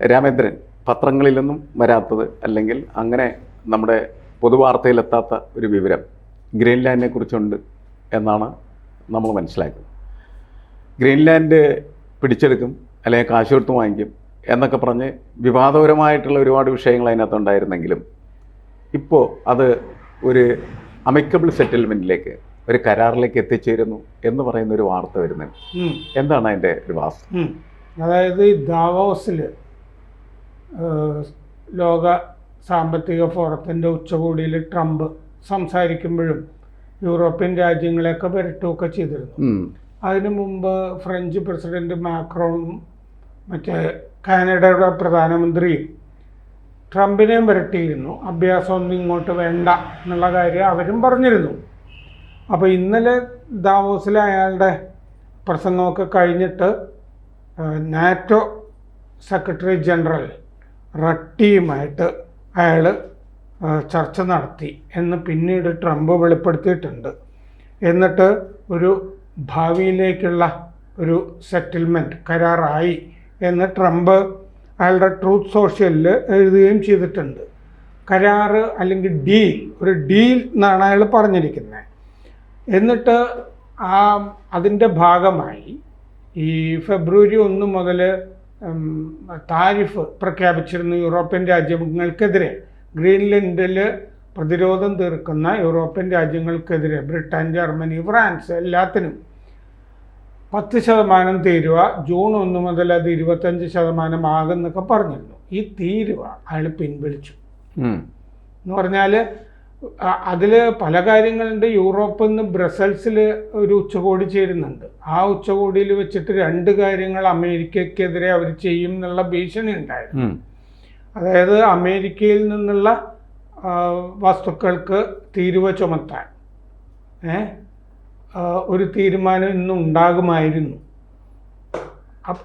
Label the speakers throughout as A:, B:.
A: രാമേന്ദ്രൻ പത്രങ്ങളിലൊന്നും വരാത്തത് അല്ലെങ്കിൽ അങ്ങനെ നമ്മുടെ പൊതുവാർത്തയിലെത്താത്ത ഒരു വിവരം ഗ്രീൻലാൻഡിനെ കുറിച്ചുണ്ട് എന്നാണ് നമ്മൾ മനസ്സിലാക്കുന്നത് ഗ്രീൻലാൻഡ് പിടിച്ചെടുക്കും അല്ലെങ്കിൽ കാശ് കൊടുത്ത് വാങ്ങിക്കും എന്നൊക്കെ പറഞ്ഞ് വിവാദപരമായിട്ടുള്ള ഒരുപാട് വിഷയങ്ങൾ അതിനകത്തുണ്ടായിരുന്നെങ്കിലും ഇപ്പോൾ അത് ഒരു അമിക്കബിൾ സെറ്റിൽമെന്റിലേക്ക് ഒരു കരാറിലേക്ക് എത്തിച്ചേരുന്നു എന്ന് പറയുന്ന ഒരു വാർത്ത
B: വരുന്നത്
A: എന്താണ് അതിന്റെ ഒരു വാസ്തു
B: അതായത് ഈ ദാവോസിൽ ലോക സാമ്പത്തിക ഫോറത്തിന്റെ ഉച്ചകോടിയിൽ ട്രംപ് സംസാരിക്കുമ്പോഴും യൂറോപ്യൻ രാജ്യങ്ങളെയൊക്കെ വരട്ടുകയൊക്കെ ചെയ്തിരുന്നു. അതിനു മുമ്പ് ഫ്രഞ്ച് പ്രസിഡന്റ് മാക്രോണും മറ്റേ കാനഡയുടെ പ്രധാനമന്ത്രിയും ട്രംപിനെയും വരട്ടിയിരുന്നു. അഭ്യാസമൊന്നും ഇങ്ങോട്ട് വേണ്ട എന്നുള്ള കാര്യം അവരും പറഞ്ഞിരുന്നു. അപ്പോൾ ഇന്നലെ ദാവോസിലെ അയാളുടെ പ്രസംഗമൊക്കെ കഴിഞ്ഞിട്ട് നാറ്റോ സെക്രട്ടറി ജനറൽ റട്ടിയുമായിട്ട് അയാൾ ചർച്ച നടത്തി. എന്ന് പിന്നീട് ട്രംപ് വെളിപ്പെടുത്തിയിട്ടുണ്ട്. എന്നിട്ട് ഒരു ഭാവിയിലേക്കുള്ള ഒരു സെറ്റിൽമെന്റ് കരാറായി എന്ന് ട്രംപ് അയാളുടെ ട്രൂത്ത് സോഷ്യലിൽ എഴുതുകയും ചെയ്തിട്ടുണ്ട്. കരാറ് അല്ലെങ്കിൽ ഡീൽ ഒരു ഡീൽ എന്നാണ് അയാൾ പറഞ്ഞിരിക്കുന്നത്. എന്നിട്ട് ആ അതിന്റെ ഭാഗമായി ഈ ഫെബ്രുവരി ഒന്ന് മുതൽ താരിഫ് പ്രഖ്യാപിച്ചിരുന്ന യൂറോപ്യൻ രാജ്യങ്ങൾക്കെതിരെ. ഗ്രീൻലൻഡിൽ പ്രതിരോധം തീർക്കുന്ന യൂറോപ്യൻ രാജ്യങ്ങൾക്കെതിരെ ബ്രിട്ടൻ ജർമ്മനി ഫ്രാൻസ് എല്ലാത്തിനും പത്ത് ശതമാനം തീരുവ ജൂൺ ഒന്ന് മുതൽ അത് ഇരുപത്തഞ്ച് ശതമാനം ആകുന്നൊക്കെ പറഞ്ഞിരുന്നു. ഈ തീരുവ അയാൾ പിൻവലിച്ചു. എന്ന് പറഞ്ഞാൽ അതിൽ പല കാര്യങ്ങളുണ്ട്. യൂറോപ്പിൽ നിന്ന് ബ്രസൽസിൽ ഒരു ഉച്ചകോടി ചേരുന്നുണ്ട്. ആ ഉച്ചകോടിയിൽ വെച്ചിട്ട് രണ്ട് കാര്യങ്ങൾ അമേരിക്കക്കെതിരെ അവർ ചെയ്യും എന്നുള്ള ഭീഷണി ഉണ്ടായിരുന്നു അതായത് അമേരിക്കയിൽ നിന്നുള്ള വസ്തുക്കൾക്ക് തീരുവ ചുമത്താൻ. ഏ? ഒരു തീരുമാനം ഇന്ന് ഉണ്ടാകുമായിരുന്നു.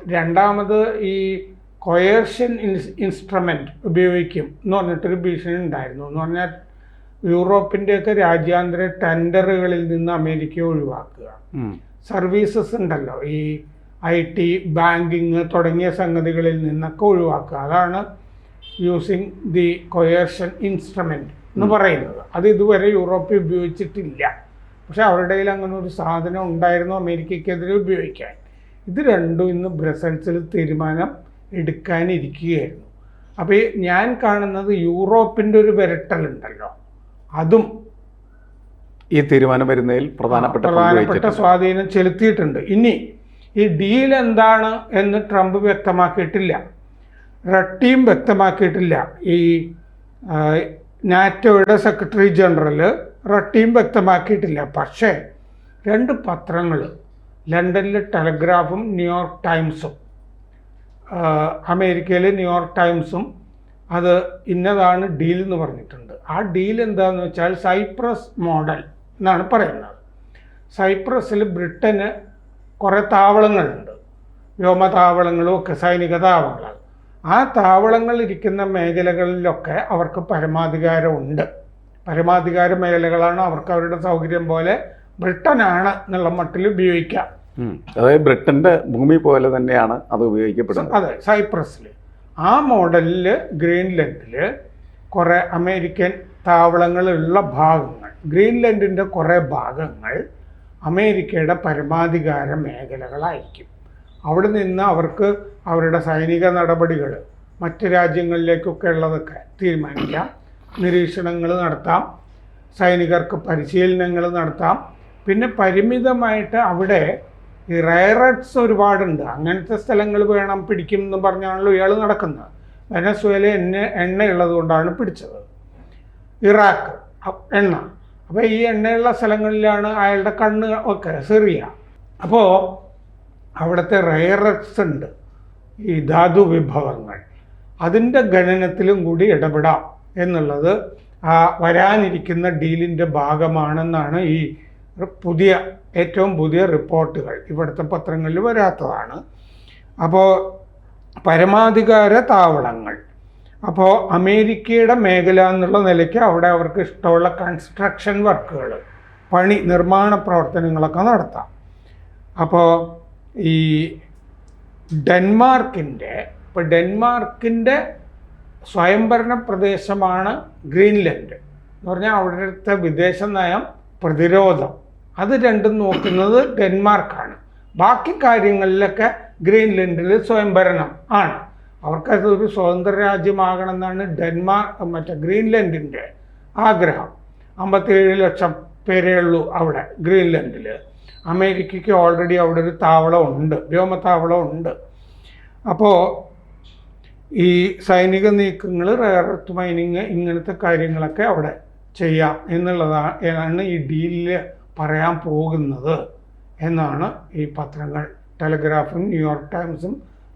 B: രണ്ടാമത് ഈ കൊയേർഷൻ ഇൻസ് ഇൻസ്ട്രുമെന്റ് ഉപയോഗിക്കും എന്ന് പറഞ്ഞിട്ടൊരു ഭീഷണി ഉണ്ടായിരുന്നു. എന്ന് പറഞ്ഞാൽ യൂറോപ്പിന്റെയൊക്കെ രാജ്യാന്തര ടെൻഡറുകളിൽ നിന്ന് അമേരിക്ക ഒഴിവാക്കുക. സർവീസസ് ഉണ്ടല്ലോ. ഈ ഐ ടി ബാങ്കിങ് തുടങ്ങിയ സംഗതികളിൽ നിന്നൊക്കെ ഒഴിവാക്കുക. അതാണ് യൂസിങ് ദി കൊയേർഷൻ ഇൻസ്ട്രുമെന്റ് എന്ന് പറയുന്നത്. അത് ഇതുവരെ യൂറോപ്പിൽ ഉപയോഗിച്ചിട്ടില്ല. പക്ഷെ അവരുടെ കയ്യിൽ അങ്ങനെ ഒരു സാധനം ഉണ്ടായിരുന്നു അമേരിക്കയ്ക്കെതിരെ ഉപയോഗിക്കാൻ. ഇത് രണ്ടും ഇന്ന് ബ്രസൽസിൽ തീരുമാനം എടുക്കാനിരിക്കുകയായിരുന്നു. അപ്പോൾ ഞാൻ കാണുന്നത് യൂറോപ്പിന്റെ ഒരു വിരട്ടലുണ്ടല്ലോ. അതും
A: ഈ തീരുമാനം വരുന്നതിൽ പ്രധാനപ്പെട്ട
B: പ്രധാനപ്പെട്ട സ്വാധീനം ചെലുത്തിയിട്ടുണ്ട്. ഇനി ഈ ഡീൽ എന്താണ് എന്ന് ട്രംപ് വ്യക്തമാക്കിയിട്ടില്ല. റട്ടിയും വ്യക്തമാക്കിയിട്ടില്ല. ഈ നാറ്റോയുടെ സെക്രട്ടറി ജനറൽ റട്ടിയും വ്യക്തമാക്കിയിട്ടില്ല. പക്ഷേ രണ്ട് പത്രങ്ങൾ ലണ്ടനിലെ ടെലഗ്രാഫും ന്യൂയോർക്ക് ടൈംസും അമേരിക്കയിലെ ന്യൂയോർക്ക് ടൈംസും അത് ഇന്നതാണ് ഡീൽ എന്ന് പറഞ്ഞിട്ടുണ്ട്. ആ ഡീൽ എന്താണെന്ന് വെച്ചാൽ സൈപ്രസ് മോഡൽ എന്നാണ് പറയുന്നത്. സൈപ്രസിൽ ബ്രിട്ടന് കുറേ താവളങ്ങളുണ്ട്. വ്യോമതാവളങ്ങളും ഒക്കെ സൈനിക താവളങ്ങൾ. ആ താവളങ്ങൾ ഇരിക്കുന്ന മേഖലകളിലൊക്കെ അവർക്ക് പരമാധികാരമുണ്ട്. പരമാധികാര മേഖലകളാണ് അവർക്ക് അവരുടെ സൗകര്യം പോലെ ബ്രിട്ടനാണ് എന്നുള്ള മട്ടിൽ ഉപയോഗിക്കാം.
A: അതായത് ബ്രിട്ടന്റെ ഭൂമി പോലെ തന്നെയാണ് അത് ഉപയോഗിക്കപ്പെടുന്നത്.
B: അതെ സൈപ്രസിൽ ആ മോഡലിൽ ഗ്രീൻലൻഡിൽ കുറേ അമേരിക്കൻ താവളങ്ങളുള്ള ഭാഗങ്ങൾ ഗ്രീൻലൻഡിന്റെ കുറേ ഭാഗങ്ങൾ അമേരിക്കയുടെ പരമാധികാര മേഖലകളായിരിക്കും. അവിടെ നിന്ന് അവർക്ക് അവരുടെ സൈനിക നടപടികൾ മറ്റ് രാജ്യങ്ങളിലേക്കൊക്കെ ഉള്ളതൊക്കെ തീരുമാനിക്കാം. നിരീക്ഷണങ്ങൾ നടത്താം. സൈനികർക്ക് പരിശീലനങ്ങൾ നടത്താം. പിന്നെ പരിമിതമായിട്ട് അവിടെ ഈ റയറട്സ് ഒരുപാടുണ്ട്. അങ്ങനത്തെ സ്ഥലങ്ങൾ വേണം പിടിക്കും എന്ന് പറഞ്ഞാണല്ലോ ഇയാൾ നടക്കുന്നത്. വെനസ്വേല എണ്ണ എണ്ണയുള്ളത് കൊണ്ടാണ് പിടിച്ചത്. ഇറാഖ് എണ്ണ. അപ്പോൾ ഈ എണ്ണയുള്ള സ്ഥലങ്ങളിലാണ് അയാളുടെ കണ്ണ് ഒക്കെ സിറിയ. അപ്പോൾ അവിടുത്തെ റയറസ് ഉണ്ട്. ഈ ധാതു വിഭവങ്ങൾ. അതിന്റെ ഗണനത്തിലും കൂടി ഇടപെടാം എന്നുള്ളത് ആ വരാനിരിക്കുന്ന ഡീലിന്റെ ഭാഗമാണെന്നാണ് ഈ പുതിയ ഏറ്റവും പുതിയ റിപ്പോർട്ടുകൾ. ഇവിടുത്തെ പത്രങ്ങളിൽ വരാത്തതാണ്. അപ്പോൾ പരമാധികാര താവളങ്ങൾ. അപ്പോൾ അമേരിക്കയുടെ മേഖല എന്നുള്ള നിലയ്ക്ക് അവിടെ അവർക്ക് ഇഷ്ടമുള്ള കൺസ്ട്രക്ഷൻ വർക്കുകൾ പണി നിർമ്മാണ പ്രവർത്തനങ്ങളൊക്കെ നടത്താം. അപ്പോൾ ഈ ഡെൻമാർക്കിന്റെ ഇപ്പോൾ ഡെൻമാർക്കിന്റെ സ്വയംഭരണ പ്രദേശമാണ് ഗ്രീൻലൻഡ്. എന്ന് പറഞ്ഞാൽ അവിടുത്തെ വിദേശ നയം പ്രതിരോധം. അത് രണ്ടും നോക്കുന്നത് ഡെൻമാർക്കാണ്. ബാക്കി കാര്യങ്ങളിലൊക്കെ ഗ്രീൻലൻഡിൽ സ്വയംഭരണം ആണ്. അവർക്കത് ഒരു സ്വതന്ത്ര രാജ്യമാകണമെന്നാണ് ഡെൻമാർക്ക് മറ്റേ ഗ്രീൻലൻഡിന്റെ ആഗ്രഹം. അമ്പത്തേഴ് ലക്ഷം പേരേ ഉള്ളൂ അവിടെ ഗ്രീൻലൻഡിൽ. അമേരിക്കയ്ക്ക് ഓൾറെഡി അവിടെ ഒരു താവളം ഉണ്ട് വ്യോമത്താവളം ഉണ്ട്. അപ്പോൾ ഈ സൈനിക നീക്കങ്ങൾ റെയർ എർത്ത് മൈനിങ് ഇങ്ങനത്തെ കാര്യങ്ങളൊക്കെ അവിടെ ചെയ്യാം എന്നുള്ളതാണ് ഈ ഡീലിൽ പറയാൻ പോകുന്നത് എന്നാണ് ഈ പത്രങ്ങൾ ടെലഗ്രാഫും ന്യൂയോർക്ക് ടൈംസും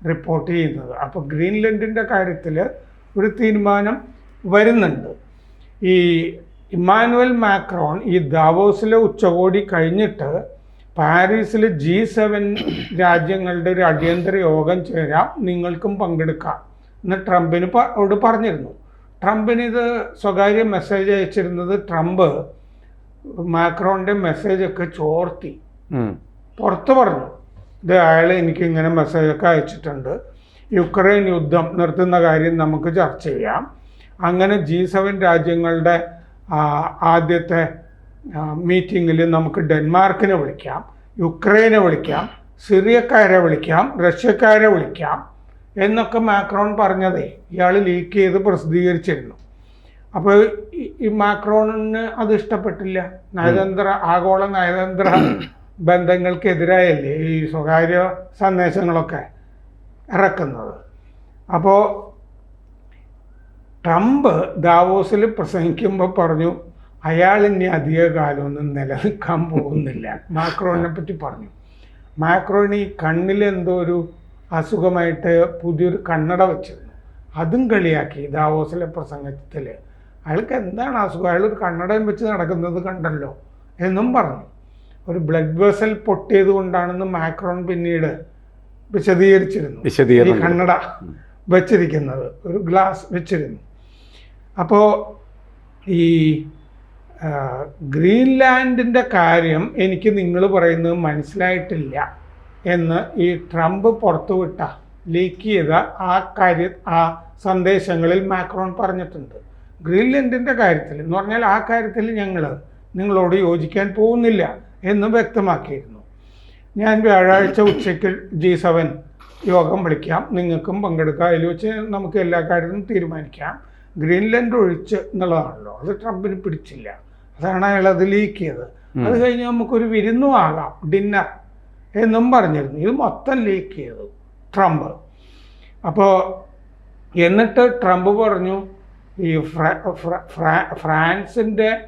B: റിപ്പോർട്ട് ചെയ്യുന്നത്. അപ്പോൾ ഗ്രീൻലൻഡിന്റെ കാര്യത്തിൽ ഒരു തീരുമാനം വരുന്നുണ്ട്. ഈ ഇമ്മാനുവൽ മാക്രോൺ ഈ ദാവോസിലെ ഉച്ചകോടി കഴിഞ്ഞിട്ട് പാരീസിൽ ജി സെവൻ രാജ്യങ്ങളുടെ ഒരു അടിയന്തര യോഗം ചേരാം നിങ്ങൾക്കും പങ്കെടുക്കാം എന്ന് ട്രംപിന് അവിടെ പറഞ്ഞിരുന്നു. ട്രംപിന് ഇത് സ്വകാര്യ മെസ്സേജ് അയച്ചിരുന്നത് ട്രംപ് മാക്രോണിന്റെ മെസ്സേജൊക്കെ ചോർത്തി. പുറത്ത് പറഞ്ഞു. ഇത് അയാൾ എനിക്ക് ഇങ്ങനെ മെസ്സേജൊക്കെ അയച്ചിട്ടുണ്ട്. യുക്രൈൻ യുദ്ധം നിർത്തുന്ന കാര്യം നമുക്ക് ചർച്ച ചെയ്യാം. അങ്ങനെ ജി സെവൻ രാജ്യങ്ങളുടെ ആദ്യത്തെ മീറ്റിങ്ങിൽ നമുക്ക് ഡെൻമാർക്കിനെ വിളിക്കാം യുക്രൈനെ വിളിക്കാം സിറിയക്കാരെ വിളിക്കാം റഷ്യക്കാരെ വിളിക്കാം എന്നൊക്കെ മാക്രോൺ പറഞ്ഞതേ ഇയാൾ ലീക്ക് ചെയ്ത് പ്രസിദ്ധീകരിച്ചിരുന്നു. അപ്പോൾ ഈ- ഈ മാക്രോണിന് അത് ഇഷ്ടപ്പെട്ടില്ല. നയതന്ത്ര ആഗോള നയതന്ത്ര ബന്ധങ്ങൾക്കെതിരായല്ലേ ഈ സ്വകാര്യ സന്ദേശങ്ങളൊക്കെ ഇറക്കുന്നത്? അപ്പോൾ ട്രംപ് ദാവോസിൽ പ്രസംഗിക്കുമ്പോൾ പറഞ്ഞു അയാൾ ഇനി അധിക കാലമൊന്നും നിലനിൽക്കാൻ പോകുന്നില്ല. മാക്രോണിനെ പറ്റി പറഞ്ഞു. മാക്രോണി എന്തോ ഒരു അസുഖമായിട്ട് പുതിയൊരു കണ്ണട വെച്ചിരുന്നു. അതും കളിയാക്കി ദാവോസിലെ പ്രസംഗത്തിൽ അയാൾക്ക് എന്താണ് അസുഖം? അയാൾ ഒരു കണ്ണടയും വെച്ച് നടക്കുന്നത് കണ്ടല്ലോ എന്നും പറഞ്ഞു. ഒരു ബ്ലഡ് വെസൽ പൊട്ടിയത് കൊണ്ടാണെന്ന് മാക്രോൺ പിന്നീട് വിശദീകരിച്ചിരുന്നു. ഈ കണ്ണട വെച്ചിരിക്കുന്നത് ഒരു ഗ്ലാസ് വെച്ചിരുന്നു. അപ്പോൾ ഈ ഗ്രീൻലാൻഡിന്റെ കാര്യം എനിക്ക് നിങ്ങൾ പറയുന്നത് മനസ്സിലായിട്ടില്ല എന്ന് ഈ ട്രംപ് പുറത്തുവിട്ട ലീക്ക് ചെയ്ത ആ കാര്യ ആ സന്ദേശങ്ങളിൽ മാക്രോൺ പറഞ്ഞിട്ടുണ്ട്. ഗ്രീൻലാൻഡിന്റെ കാര്യത്തിൽ എന്ന് പറഞ്ഞാൽ ആ കാര്യത്തിൽ ഞങ്ങൾ നിങ്ങളോട് യോജിക്കാൻ പോകുന്നില്ല. എന്ന് വ്യക്തമാക്കിയിരുന്നു. ഞാൻ വ്യാഴാഴ്ച ഉച്ചയ്ക്ക് ജി സെവൻ യോഗം വിളിക്കാം. നിങ്ങൾക്കും പങ്കെടുക്കാം. അതിൽ വെച്ച് നമുക്ക് എല്ലാ കാര്യത്തിനും തീരുമാനിക്കാം. ഗ്രീൻലൻഡ് ഒഴിച്ച് എന്നുള്ളതാണല്ലോ. അത് ട്രംപിന് പിടിച്ചില്ല. അതാണ് അയാൾ അത് ലീക്ക് ചെയ്തത് അത് കഴിഞ്ഞ് നമുക്കൊരു വിരുന്നും ആകാം. ഡിന്നർ എന്നും പറഞ്ഞിരുന്നു. ഇത് മൊത്തം ലീക്ക് ചെയ്തു ട്രംപ്. അപ്പോൾ എന്നിട്ട് ട്രംപ് പറഞ്ഞു ഈ ഫ്ര ഫ്ര- ഫ്രാ- ഫ്രാൻസിന്റെ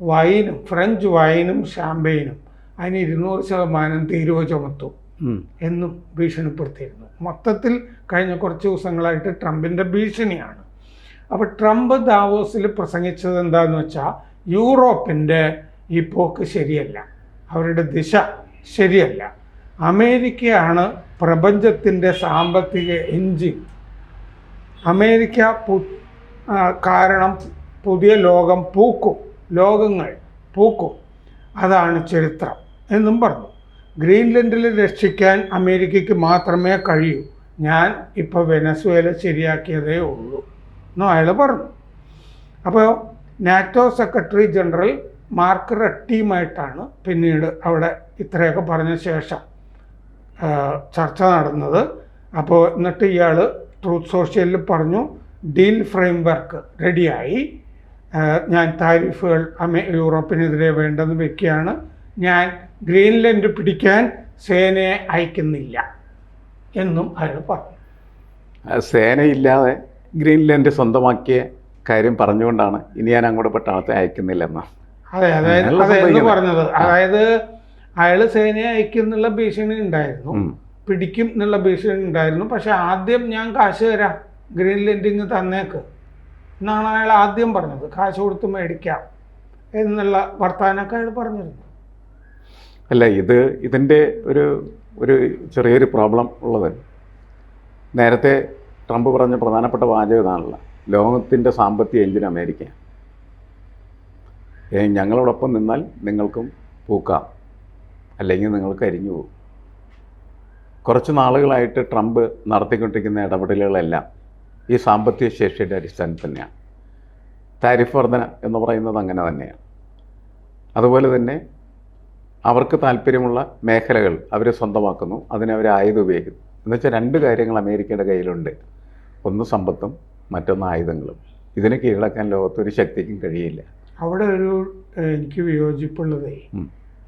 B: വൈനും ഫ്രഞ്ച് വൈനും ഷാമ്പെയിനും അതിന് ഇരുന്നൂറ് ശതമാനം തീരുവ ചുമത്തും എന്നും ഭീഷണിപ്പെടുത്തിയിരുന്നു. മൊത്തത്തിൽ കഴിഞ്ഞ കുറച്ച് ദിവസങ്ങളായിട്ട് ട്രംപിന്റെ ഭീഷണിയാണ്. അപ്പോൾ ട്രംപ് ദാവോസിൽ പ്രസംഗിച്ചത് എന്താണെന്ന് വെച്ചാൽ യൂറോപ്പിന്റെ ഈ പോക്ക് ശരിയല്ല അവരുടെ ദിശ ശരിയല്ല. അമേരിക്കയാണ് പ്രപഞ്ചത്തിന്റെ സാമ്പത്തിക എഞ്ചിൻ അമേരിക്ക കാരണം പുതിയ ലോകം പൂക്കും. ലോകങ്ങൾ പൂക്കും. അതാണ് ചരിത്രം എന്നും പറഞ്ഞു. ഗ്രീൻലൻഡിൽ രക്ഷിക്കാൻ അമേരിക്കയ്ക്ക് മാത്രമേ കഴിയൂ. ഞാൻ ഇപ്പോൾ വെനസ്വേല ശരിയാക്കിയതേ ഉള്ളൂ എന്നും അയാൾ പറഞ്ഞു. അപ്പോൾ നാറ്റോ സെക്രട്ടറി ജനറൽ മാർക്ക് റട്ടിയുമായിട്ടാണ് പിന്നീട് അവിടെ ഇത്രയൊക്കെ പറഞ്ഞ ശേഷം ചർച്ച നടന്നത്. അപ്പോൾ എന്നിട്ട് ഇയാൾ ട്രൂത്ത് സോഷ്യലിൽ പറഞ്ഞു ഡീൽ ഫ്രെയിംവർക്ക് റെഡിയായി. ഞാൻ താരിഫുകൾ അമേ യൂറോപ്പിനെതിരെ വേണ്ടെന്ന് വെക്കുകയാണ്. ഞാൻ ഗ്രീൻലൻഡ് പിടിക്കാൻ സേനയെ അയക്കുന്നില്ല എന്നും അയാൾ പറഞ്ഞു.
A: സേനയില്ലാതെ ഗ്രീൻലൻഡ് സ്വന്തമാക്കിയ കാര്യം പറഞ്ഞുകൊണ്ടാണ് ഇനി ഞാൻ അങ്ങോട്ട് പട്ടാളത്തെ അയക്കുന്നില്ലെന്ന്.
B: അതെ അതായത്
A: അങ്ങനെയുള്ള
B: അതെ എന്ന്
A: സംഭവിക്കുന്നത്.
B: പറഞ്ഞത്. അതായത് അയാൾ സേനയെ അയക്കും എന്നുള്ള ഭീഷണി ഉണ്ടായിരുന്നു. പിടിക്കും എന്നുള്ള ഭീഷണി ഉണ്ടായിരുന്നു. പക്ഷെ ആദ്യം ഞാൻ കാശ് തരാം. ഗ്രീൻലൻഡിങ് തന്നേക്ക്. എന്നാണ് അയാൾ ആദ്യം പറഞ്ഞത്. കാശ് കൊടുത്ത് മേടിക്കാം എന്നുള്ള വർത്തമാനമൊക്കെ അയാൾ പറഞ്ഞിരുന്നു.
A: അല്ല ഇത് ഇതിന്റെ ഒരു ഒരു ചെറിയൊരു പ്രോബ്ലം ഉള്ളത്. നേരത്തെ ട്രംപ് പറഞ്ഞ പ്രധാനപ്പെട്ട വാചകം ഇതാണല്ലോ. ലോകത്തിന്റെ സാമ്പത്തിക എഞ്ചിൻ അമേരിക്ക ഞങ്ങളോടൊപ്പം നിന്നാൽ നിങ്ങൾക്കും പൂക്കാം. അല്ലെങ്കിൽ നിങ്ങൾക്ക് അരിഞ്ഞു പോകും. കുറച്ച് നാളുകളായിട്ട് ട്രംപ് നടത്തിക്കൊണ്ടിരിക്കുന്ന ഇടപെടലുകളെല്ലാം ഈ സാമ്പത്തിക ശേഷിയുടെ അടിസ്ഥാനത്തിൽ തന്നെയാണ്. താരിഫ് വർധന എന്ന് പറയുന്നത് അങ്ങനെ തന്നെയാണ്. അതുപോലെ തന്നെ അവർക്ക് താല്പര്യമുള്ള മേഖലകൾ അവർ സ്വന്തമാക്കുന്നു അതിനെ അവർ ആയുധം ഉപയോഗിക്കുന്നു. എന്നുവെച്ചാൽ രണ്ട് കാര്യങ്ങൾ അമേരിക്കയുടെ കയ്യിലുണ്ട്. ഒന്ന് സമ്പത്തും മറ്റൊന്ന് ആയുധങ്ങളും. ഇതിനെ കീഴടക്കാൻ ലോകത്തൊരു ശക്തിക്കും കഴിയില്ല.
B: അവിടെ ഒരു എനിക്ക് വിയോജിപ്പുള്ളതേ.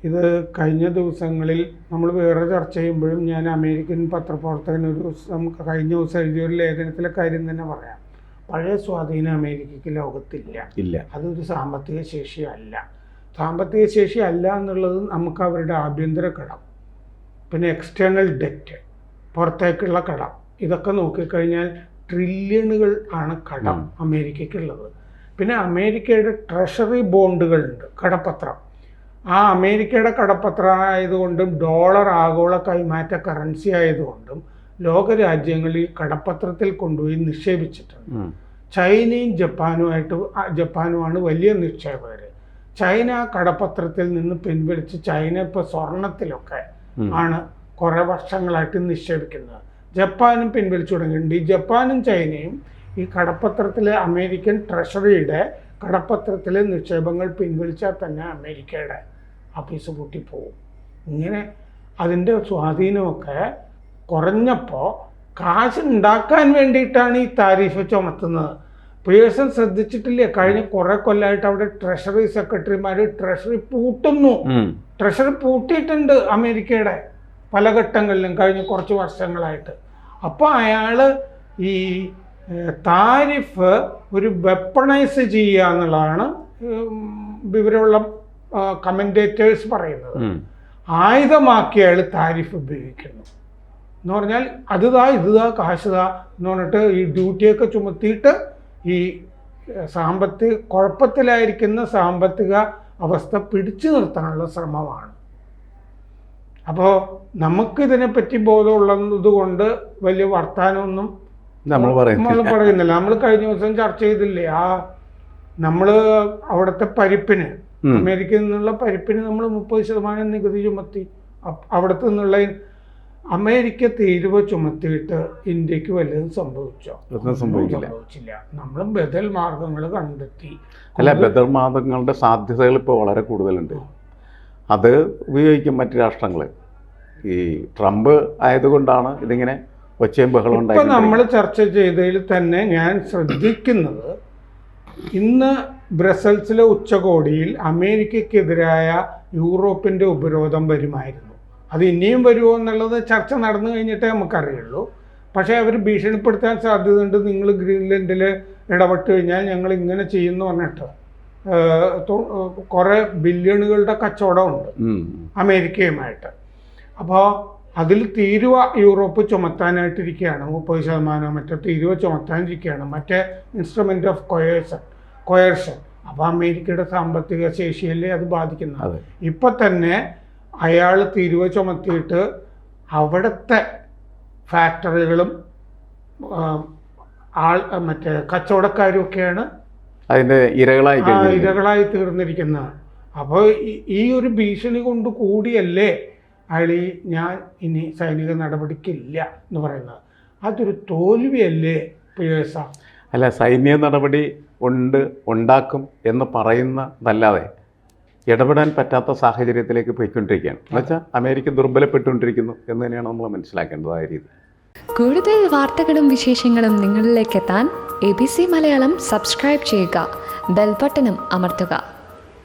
B: ഇത് കഴിഞ്ഞ ദിവസങ്ങളിൽ നമ്മൾ വേറെ ചർച്ച ചെയ്യുമ്പോഴും ഞാൻ അമേരിക്കൻ പത്രപ്രവർത്തകൻ ഒരു ദിവസം കഴിഞ്ഞ ദിവസം എഴുതിയ ഒരു ലേഖനത്തിലെ കാര്യം തന്നെ പറയാം. പഴയ സ്വാധീനം അമേരിക്കയ്ക്ക് ലോകത്തില്ല.
A: ഇല്ല.
B: അതൊരു സാമ്പത്തിക ശേഷി അല്ല. സാമ്പത്തിക ശേഷി അല്ല എന്നുള്ളത് നമുക്ക് അവരുടെ ആഭ്യന്തര കടം. പിന്നെ എക്സ്റ്റേണൽ ഡെറ്റ് പുറത്തേക്കുള്ള കടം. ഇതൊക്കെ നോക്കിക്കഴിഞ്ഞാൽ ട്രില്യണുകൾ ആണ് കടം അമേരിക്കയ്ക്കുള്ളത്. പിന്നെ അമേരിക്കയുടെ ട്രഷറി ബോണ്ടുകളുണ്ട് കടപ്പത്രം. ആ അമേരിക്കയുടെ കടപ്പത്രം ആയതുകൊണ്ടും ഡോളർ ആഗോള കൈമാറ്റ കറൻസി ആയതുകൊണ്ടും ലോകരാജ്യങ്ങളിൽ കടപ്പത്രത്തിൽ കൊണ്ടുപോയി നിക്ഷേപിച്ചിട്ടുണ്ട്. ചൈനയും ജപ്പാനുമായിട്ട് ജപ്പാനുമാണ് വലിയ നിക്ഷേപകർ ചൈന കടപ്പത്രത്തിൽ നിന്ന് പിൻവലിച്ച് ചൈന ഇപ്പോൾ സ്വർണത്തിലൊക്കെ ആണ് കുറേ വർഷങ്ങളായിട്ട് നിക്ഷേപിക്കുന്നത്. ജപ്പാനും പിൻവലിച്ചു തുടങ്ങിയിട്ടുണ്ട്. ഈ ജപ്പാനും ചൈനയും ഈ കടപ്പത്രത്തിലെ അമേരിക്കൻ ട്രഷറിയുടെ കടപ്പത്രത്തിലെ നിക്ഷേപങ്ങൾ പിൻവലിച്ചാൽ തന്നെ അമേരിക്കയുടെ ആഫീസ് പൂട്ടിപ്പോവും ഇങ്ങനെ അതിന്റെ സ്വാധീനമൊക്കെ കുറഞ്ഞപ്പോൾ കാശ് ഉണ്ടാക്കാൻ വേണ്ടിയിട്ടാണ് ഈ താരിഫ് ചുമത്തുന്നത്. പേഴ്സൺ ശ്രദ്ധിച്ചിട്ടില്ല? കഴിഞ്ഞ കുറെ കൊല്ലമായിട്ട് അവിടെ ട്രഷറി സെക്രട്ടറിമാർ ട്രഷറി പൂട്ടുന്നു. ട്രഷറി പൂട്ടിയിട്ടുണ്ട് അമേരിക്കയുടെ പല ഘട്ടങ്ങളിലും കഴിഞ്ഞ കുറച്ച് വർഷങ്ങളായിട്ട്. അപ്പോൾ അയാൾ ഈ താരിഫ് ഒരു വെപ്പണൈസ് ചെയ്യുക എന്നുള്ളതാണ് വിവരമുള്ള കമന്റേറ്റേഴ്സ് പറയുന്നത്. ആയുധമാക്കി അയാൾ താരിഫ് ഉപയോഗിക്കുന്നു എന്ന് പറഞ്ഞാൽ അതുതാ ഇതുതാ കാശുതാ എന്ന് പറഞ്ഞിട്ട് ഈ ഡ്യൂട്ടിയൊക്കെ ചുമത്തിയിട്ട് ഈ സാമ്പത്തിക കുഴപ്പത്തിലായിരിക്കുന്ന സാമ്പത്തിക അവസ്ഥ പിടിച്ചു നിർത്താനുള്ള ശ്രമമാണ് അപ്പോൾ നമുക്കിതിനെപ്പറ്റി ബോധമുള്ളത് കൊണ്ട് വലിയ വർത്തമാനമൊന്നും
A: നമ്മൾ പറയുന്നില്ല
B: നമ്മൾ കഴിഞ്ഞ ദിവസം ചർച്ച ചെയ്തില്ലേ ആ നമ്മൾ അവിടുത്തെ പരിപ്പിന്. അമേരിക്കയിൽ നിന്നുള്ള പരിപ്പിന് നമ്മൾ മുപ്പത് ശതമാനം നികുതി ചുമത്തി. അവിടുത്തെ നിന്നുള്ള അമേരിക്ക തീരുവ ചുമത്തിയിട്ട് ഇന്ത്യയ്ക്ക് വല്ലതും സംഭവിച്ചോ?
A: സംഭവിക്കില്ല.
B: സംഭവിച്ചില്ല. നമ്മൾ ബദൽ മാർഗങ്ങൾ കണ്ടെത്തി.
A: അല്ല ബദൽ മാർഗങ്ങളുടെ സാധ്യതകൾ ഇപ്പോൾ വളരെ കൂടുതലുണ്ട്. അത് ഉപയോഗിക്കും മറ്റ് രാഷ്ട്രങ്ങൾ ഈ ട്രംപ് ആയതുകൊണ്ടാണ് ഇതിങ്ങനെ ഒച്ചയും ബഹളം
B: ഇപ്പൊ
A: ഉണ്ടായി
B: നമ്മൾ ചർച്ച ചെയ്തതിൽ തന്നെ ഞാൻ ശ്രദ്ധിക്കുന്നത് ഇന്ന് ബ്രസൽസിലെ ഉച്ചകോടിയിൽ അമേരിക്കയ്ക്കെതിരായ യൂറോപ്പിന്റെ ഉപരോധം വരുമായിരുന്നു. അത് ഇനിയും വരുമോ എന്നുള്ളത് ചർച്ച നടന്നു കഴിഞ്ഞിട്ടേ നമുക്കറിയുള്ളൂ. പക്ഷേ അവർ ഭീഷണിപ്പെടുത്താൻ സാധ്യതയുണ്ട്. നിങ്ങൾ ഗ്രീൻലൻഡിൽ ഇടപെട്ട് കഴിഞ്ഞാൽ ഞങ്ങൾ ഇങ്ങനെ ചെയ്യുന്നു പറഞ്ഞിട്ട് കുറേ ബില്യണുകളുടെ കച്ചവടമുണ്ട്. അമേരിക്കയുമായിട്ട്. അപ്പോൾ അതിൽ തീരുവ യൂറോപ്പ് ചുമത്താനായിട്ടിരിക്കുകയാണ്. മുപ്പത് ശതമാനം മറ്റോ തീരുവ ചുമത്താനിരിക്കുകയാണ്. മറ്റേ ഇൻസ്ട്രുമെന്റ് ഓഫ് കൊയേഴ്സൺ കൊയേർഷൻ അപ്പോൾ അമേരിക്കയുടെ സാമ്പത്തിക ശേഷിയല്ലേ അത് ബാധിക്കുന്നത്? ഇപ്പം തന്നെ അയാൾ തിരിവ് ചുമത്തിയിട്ട് അവിടുത്തെ ഫാക്ടറികളും ആൾ മറ്റേ കച്ചവടക്കാരും ഒക്കെയാണ്
A: അതിന്റെ ഇരകളായി
B: ഇരകളായി തീർന്നിരിക്കുന്നത്. അപ്പോൾ ഈ ഒരു ഭീഷണി കൊണ്ട് കൂടിയല്ലേ അയാൾ ഈ ഞാൻ ഇനി സൈനിക നടപടിക്കില്ല എന്ന് പറയുന്നത്. അതൊരു തോൽവിയല്ലേ പിഴേഴ്സ
A: അല്ല സൈനിക നടപടി ഉണ്ട് ഉണ്ടാക്കും എന്ന് പറയുന്നതല്ലാതെ ഇടപെടാൻ പറ്റാത്ത സാഹചര്യത്തിലേക്ക് പോയിക്കൊണ്ടിരിക്കുകയാണ്. എന്നുവെച്ചാൽ അമേരിക്ക ദുർബലപ്പെട്ടുകൊണ്ടിരിക്കുന്നു എന്ന് തന്നെയാണ് നമ്മൾ മനസ്സിലാക്കേണ്ടതായ രീതി.
C: കൂടുതൽ വാർത്തകളും വിശേഷങ്ങളും നിങ്ങളിലേക്ക് എത്താൻ A B C Malayalam subscribe ചെയ്യുക. ബെൽബട്ടനും അമർത്തുക.